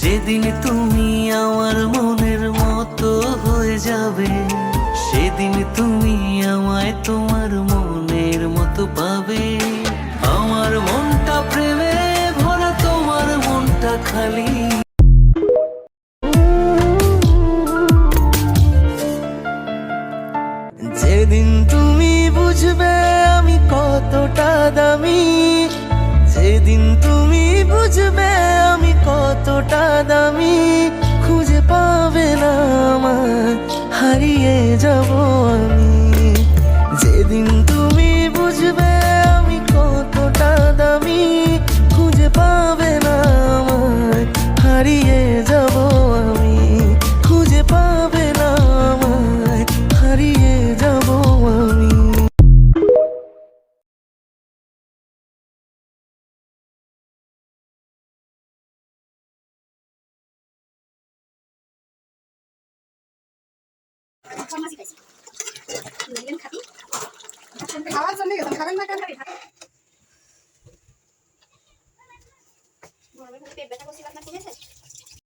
যেদিন তুমি আমার মনের মতো হয়ে যাবে, সেদিন তুমি আমায় তোমার মনের মতো পাবে। আমার মনটা প্রেমে ভরা, তোমার মনটা খালি। যেদিন তুমি বুঝবে আমি কতটা দামি হারিয়ে যাব আমি। যেদিন তুমি বুঝবে আমি কতটা দামি খুঁজে পাবে না আমায়। হারিয়ে ফার্মাসি খাইছি খাবি খাওয়ার জন্য গেছেন খাবেন না কেন? পেট ব্যথা করছিলাম না কমেছে